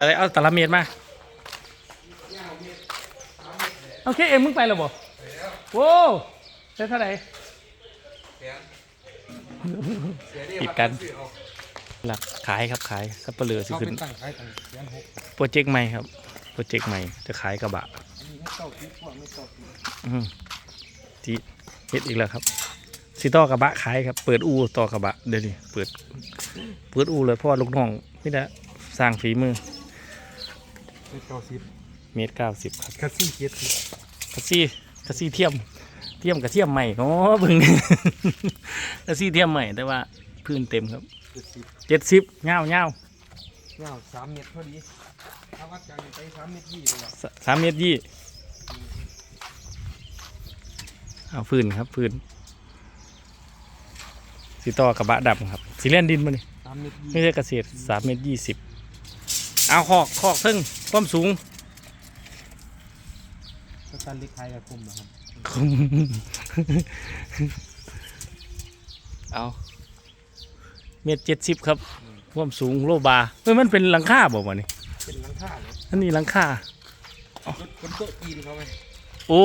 อะไรเอาตะละเมียดมาโอเคเอ็มมึงไปแล้วบ่โว้ได้เท่าไหร่ปิดกันหลักขายครับขายสับเปลือสิเขาขึ้เป็นนตั้งขายตั้งแสนหกโปรเจกต์ใหม่ครับโปรเจกต์ใหม่จะขายกระบะอันนี้ให้เก้าทิพย์ว่าไม่เก้าทิพย์อืมที่เฮ็ดอีกแล้วครับสิต่อกระบะขายครับ เปิดอูต่อกระบะเดี๋ยวนี้เปิด เปิดอูเลยเพราะว่าลูกน้องนี่แหละสร้างฝีมือ ไม่เก้าทิพย์เมตรเก้าสิบครับคัสซี่เกียรติคาซี่คาซี่เทียม เทียมกับเทียมใหม่เนาะเพิ่งคาซี่เทียมใหม่แต่ว่าพื้นเต็มครับเจ็ดสิบเจ็ดสิบเงาเงาเงาสามเมตรพอดีถ้าวัดกันไปสามเมตรยี่เลยว่ะสสามเมตรยี่เอาพื้นครับพื้นสีต่อกระบะดำครับสีเล่นดินมานี่สามเมตรยี่ไม่ใช่เกษตรสามเมตรยี่สิบ เอาคอกคอกซึ่งความสูงก็ตันเล็กขายกับคุมนะครับเอาเมตรเจ็ดสิบครับความสูงโลบาเฮ้ยมันเป็นหลังคาบอกว่านี่เป็นหลังคาเลยอันนี้หลังคารถคนโต๊ะจีนเขาไหมโอ้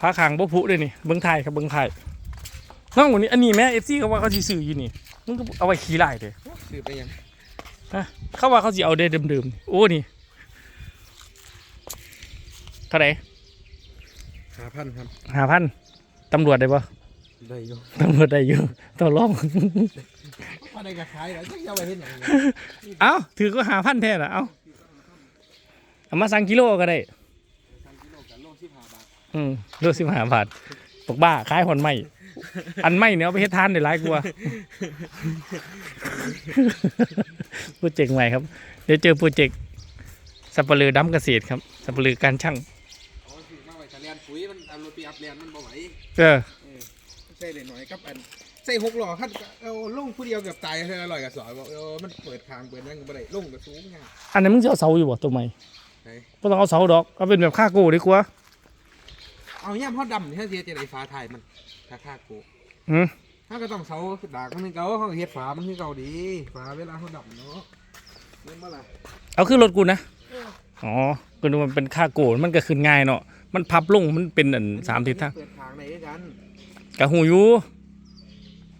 พาขางบ่ผุด้วยนี่เบิ้งไทยครับเบิ้งไทยน้องวันนี้อันนี้แม่เอฟซีเขาว่าเขาสิซื้ออยู่นี่มึงก็เอาไว้ขี่ไล่เด้อซื้อไปยัง เขาว่าเขาสิเอาเด้เดิมๆโอ้นี่เท่าไหร่หาพันครับห้าพันตำรวจได้ปะได้อยู่ตำรวจได้อยู่ต่อรองว่าได้กับขายแล้วจะเอาไปเห็นอย่างนี้เอ้าถือก็หาพันแท้ละเอ้าเอามาสั่งกิโลก็ได้สามกิโลกับโลสิบห้าบาทอืมโลสิบห้าบาทปกบ้าขายหอนใหม่ อันใหม่เนี่ยเอาไปเฮ็ดทานได้หลายกว่าโปรเจกต์ใหม่ครับ เดี๋ยวเจอโปรเจกต์สับปะลือดำเกษตรครับ สับปะลือการช่างเอาสิมาไว้ทะเลนปุ๋ยมันเอารถไปอัพแลนมันบ่ไหวเออใส่เลยหน่อยกับอันใส่หกหล่อขั้นเอาลงผู้เดียวเกือบตายเลยอร่อยกับสอยบอกเออมันเปิดทางเปิดนั่นก็บ่ได้ลงกับสูงไงอันนั้นมึงจะเอาเสาอยู่บ่ตัวใหม่ไหนไม่ต้องเอาเสาดอกเอาเป็นแบบค่าโก้ดีกว่า เอาย่ำเขาดำนี่ถ้าเสียจะได้ฟ้าไทยมันค่าค่าโกอืมถ้าก็ต้องเสาดากมันคือเก่าเขาเฮ็ดฝามันคือเก่าดีฝาเวลาเขาดำเนาะเล่นเมื่อไหร่เอาขึ้นรถกูนะอ๋อก็ดูมันเป็นค่าโก้มันก็ขึ้นง่ายเนาะมันพับลงมันเป็นอันสามทิศทางเปิดทางไหนกันกะหูอยู่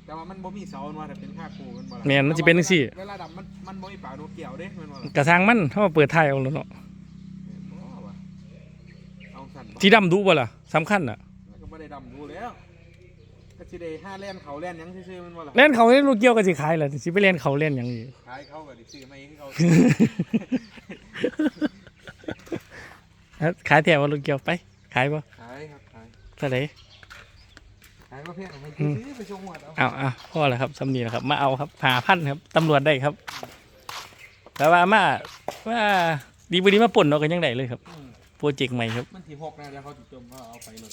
แต่ว่ามันบ่มีเสามันว่าแต่เป็นค่าโกมันบ่ล่ะแม่นมันสิเป็นจังซี่เวลาดำมันมันบ่มีปากนกเกี่ยวเด้มันบ่ล่ะกระทางมันถ้ามาเปิดท้ายเอาแล้วเนาะบ่ว่ะเอาสั่นบ่ที่ดำดูบ่ล่ะ สำคัญอะมันก็บ่ได้ดำดูแล้วก็สิได้ห้าแล่นเขาแล่นหยังซื่อๆมันบ่ล่ะเล่นเขาเล่นลูกเกี้ยวก็สิขายแหละสิไปเล่นเขาเล่นอย่างนี้ ขายเขาก็ได้ซื้อมาเองเขาขายแถวว่าลูกเกี้ยวไป ขายบ่ขายครับขายเท่าไหร่ขายมาเพียงให้อืมซื้อไปชงหมดเอาเอาเอาพ่อแล้วครับสำนีแล้วครับ มาเอาครับหาพันครับตำรวจได้ครับ แต่ว่ามาว่าดีบดีมาป่นเรากันยังไงเลยครับ อืม โปรเจกต์ใหม่ครับ มันที่หกนะเดี๋ยวเขาติดจมก็เอาไปหมด